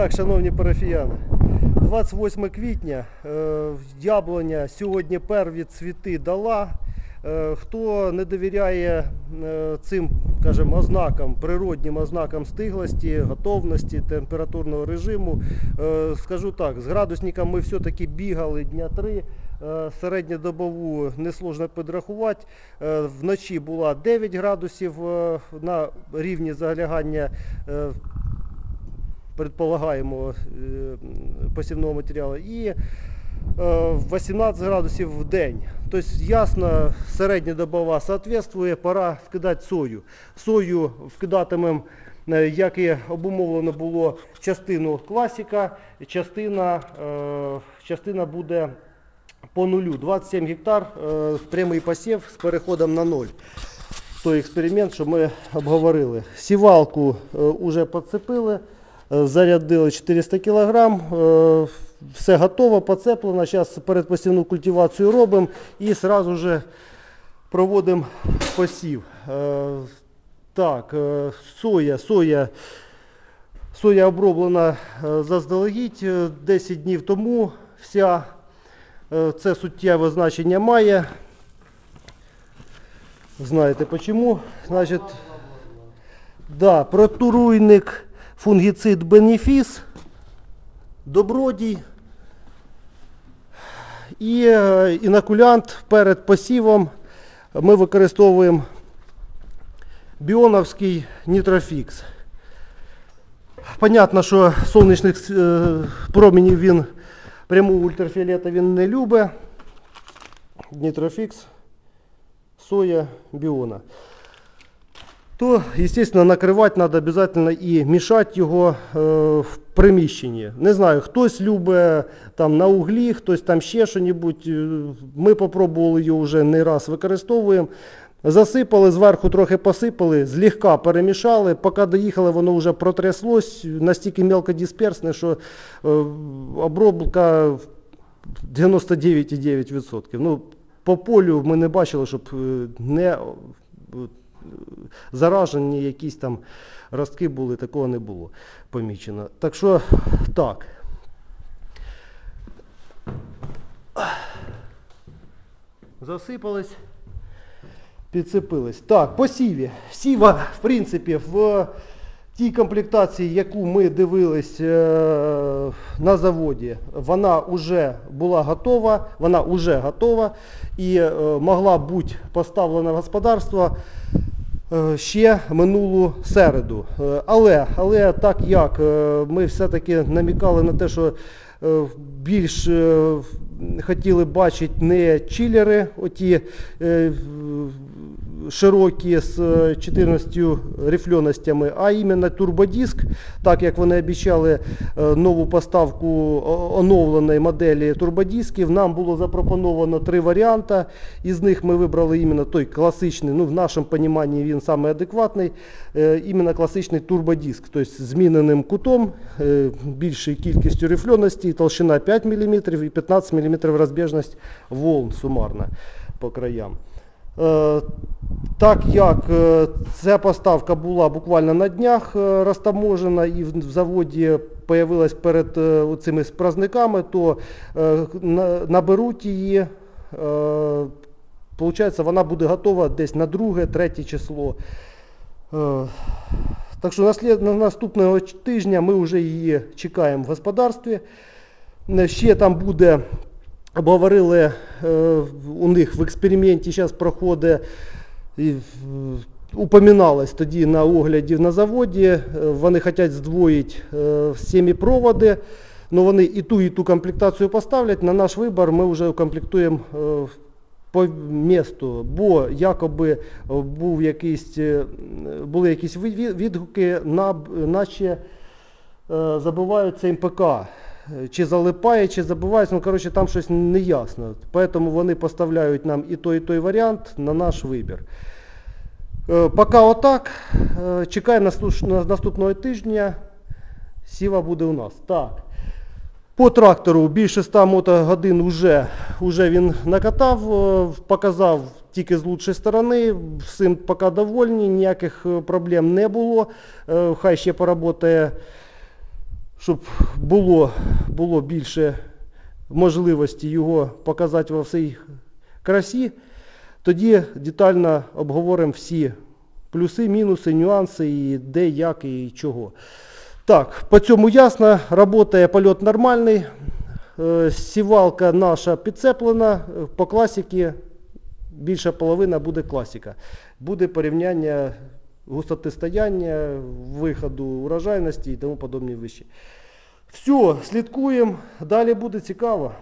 так, шановні парафіяни, 28 квітня, е, яблуня сьогодні перві цвіти дала. Е, Хто не довіряє е, цим, скажімо, ознакам, природнім ознакам стиглості, готовності, температурного режиму, скажу так, з градусником ми все-таки бігали дня три. Середньодобову несложно підрахувати. Вночі була 9 градусів на рівні залягання предполагаємо е, посівного матеріалу і е, 18 градусів в день. Тобто ясно, середньодобова соответствує, пора вкидати сою. Сою вкидатимемо, е, як і обумовлено було, частину класика, частина, е, частина буде по нулю. 27 гектар, е, прямий посів з переходом на ноль той експеримент, що ми обговорили. Сівалку вже підцепили, е, зарядили 400 кг, е, все готово, поцеплено. Зараз передпосівну культивацію робимо і одразу же проводимо посів. Е, Так, е, соя, соя. Соя оброблена е, заздалегідь е, 10 днів тому. Вся Е, це суттєве значення має. Знаєте почему? Значить, да, протуруйник, фунгіцид бенефіс, добродій і е, інокулянт перед посівом ми використовуємо біоновський нітрофікс. Понятно, що сонячних е, променів він прямого ультрафіолета він не любить. Нітрофікс соя, биона. То, естественно, накривати треба обов'язково і мішати його е, в приміщенні. Не знаю, хтось любить там на углі, хтось там ще що-небудь. Е, Ми попробували його вже не раз використовуємо. Засипали, зверху трохи посипали, злегка перемішали. Поки доїхали, воно вже протряслось, настільки мелкодисперсне, що е, обробка 99,9%. Ну, по полю ми не бачили, щоб е, не заражені якісь там ростки були, такого не було помічено. Так що так. Засипались, підсипились. Так, по сіві. Сіва, в принципі, в тій комплектації, яку ми дивились е, на заводі, вона вже була готова, вона вже готова і е, могла бути поставлена в господарство ще минулу середу. Е, Але, але так як е, ми все-таки намікали на те, що е, більш е, хотіли бачити не чилери, оті е, широкі з е, 14 рифльоностями, а іменно турбодиск, так як вони обіцяли е, нову поставку оновленої моделі турбодисків, нам було запропоновано три варіанти. Із них ми вибрали іменно той класичний, ну в нашому розумінні він самий адекватний, е, іменно класичний турбодиск, тобто з зміненим кутом, е, більшою кількістю рифльоності, толщина 5 мм і 15 мм розбіжність волн сумарна по краям. Е, Так як е, ця поставка була буквально на днях е, розтаможена і в заводі появилась перед цими праздниками, то наберуть її. Получається, вона буде готова десь на друге, третє число. Так що наступного тижня ми вже її чекаємо в господарстві. Ще там буде, обговорили е, у них в експерименті, зараз проходить, упоминалось тоді на огляді на заводі, е, вони хочуть здвоїти е, семіпроводи, але вони і ту, і ту комплектацію поставлять. На наш вибір ми вже укомплектуємо е, по місту, бо якоби був якийсь, були якісь відгуки, на, наче забиваються МПК. Чи залипає, чи забивається, ну коротше там щось не ясно. Тому вони поставляють нам і той, і той варіант на наш вибір. Е, Поки отак. Е, Чекаємо наступного тижня. Сіва буде у нас. Так. По трактору більше 100 мотогодин вже, вже він накатав, е, показав тільки з лучшої сторони, всім поки довольні, ніяких проблем не було. Хай ще поработає щоб було, було більше можливості його показати во всій красі, тоді детально обговоримо всі плюси, мінуси, нюанси, і де, як і чого. Так, по цьому ясно, працює польот нормальний. Е, Сівалка наша підцеплена, по класіки більша половина буде класика. Буде порівняння густоти стояння, виходу урожайності і тому подобні вещі. Все, слідкуємо, далі буде цікаво.